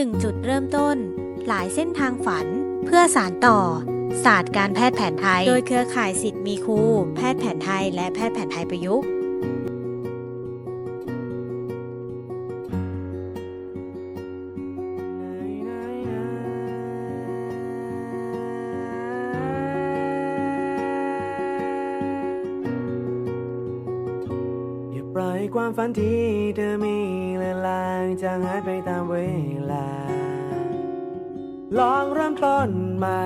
1 จุดเริ่มต้น หลายเส้นทางฝัน เพื่อสารต่อ ศาสตร์การแพทย์แผนไทย โดยเครือข่ายสิทธิ์มีครู แพทย์แผนไทย และแพทย์แผนไทยประยุกต์ปล่อยความฝันที่เธอมี จางหายไปตามเวลา ลองเริ่มต้นใหม่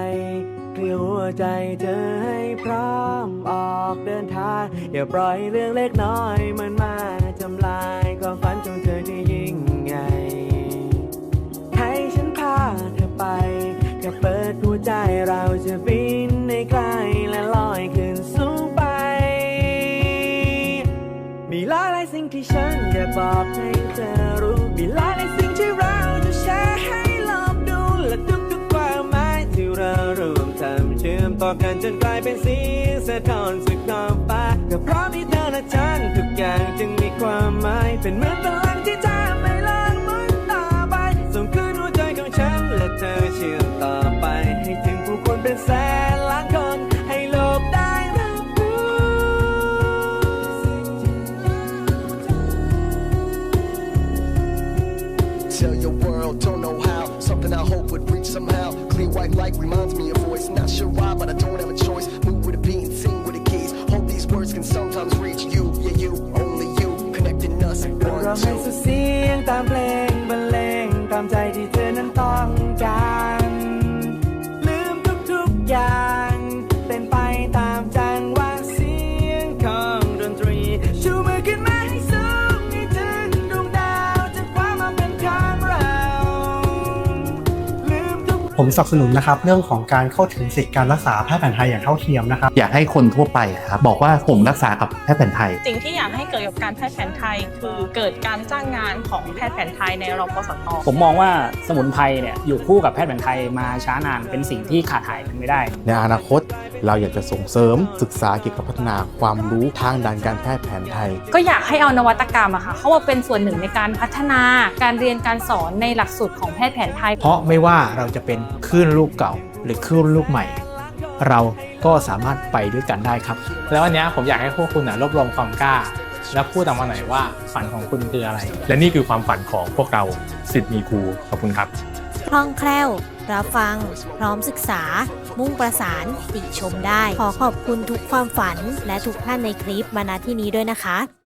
เคลียร์หัวใจเธอให้พร้อมออกเดินทาง อย่าปล่อยเรื่องเล็กน้อยมันมาทำลายความฝันของเธอที่ยิ่งใหญ่ให้ฉันพาเธอไปแค่เปิดหัวใจเราจะบินในไกลและลอยขึ้นสูงไป มีหลายหลายสิ่งที่ฉันอยากบอกให้เธอรู้ มีหลายหลายสิ่งที่เราจะแชร์ให้ลองดูและทุกๆความหมายที่เรารวมทำเชื่อมต่อกันจนกลายเป็นสีสะท้อนสุดขอบฟ้าก็เพราะมีเธอและฉันทุกอย่างจึงมีความหมายเป็นเหมือน tell your world, don't know how. Something I hope would reach somehow. Clear white light reminds me of voice. Not sure why, but I don't have a choice. Move with a beat and sing with the keys. Hope these words can sometimes reach you. Yeah, you, only you. Connecting us. One, two. ผมสนับสนุนนะครับเรื่องของการเข้าถึงสิทธิการรักษาแพทย์แผนไทยอย่างเท่าเทียมนะครับอยากให้คนทั่วไปครับบอกว่าผมรักษากับแพทย์แผนไทย สิ่งที่อยากให้เกิดกับการแพทย์แผนไทย คือเกิดการจ้างงานของแพทย์แผนไทยในรพสตผมมองว่าสมุนไพรเนี่ยอยู่คู่กับแพทย์แผนไทยมาช้านานเป็นสิ่งที่ขาดหายไปไม่ได้ ในอนาคตเราอยากจะส่งเสริมศึกษาเกี่ยวกับพัฒนาความรู้ทางด้านการแพทย์แผนไทย ก็อยากให้เอานวัตกรรมอะค่ะเข้ามาเป็นส่วนหนึ่งในการพัฒนาการเรียนการสอนในหลักสูตรของแพทย์แผนไทย เพราะไม่ว่าเราจะเป็นคลื่นลูกเก่าหรือคลื่นลูกใหม่ เราก็สามารถไปด้วยกันได้ครับ แล้ววันนี้ผมอยากให้พวกคุณนะรวบรวมความกล้า และพูดออกมาหน่อยว่าฝันของคุณคืออะไร และนี่คือความฝันของพวกเราสิทธิ์มีครูขอบคุณครับคล่องแคล่วรับฟัง พร้อมศึกษา มุ่งประสานติชมได้ ขอขอบคุณทุกความฝัน และทุกท่านในคลิปมาณที่นี้ด้วยนะคะ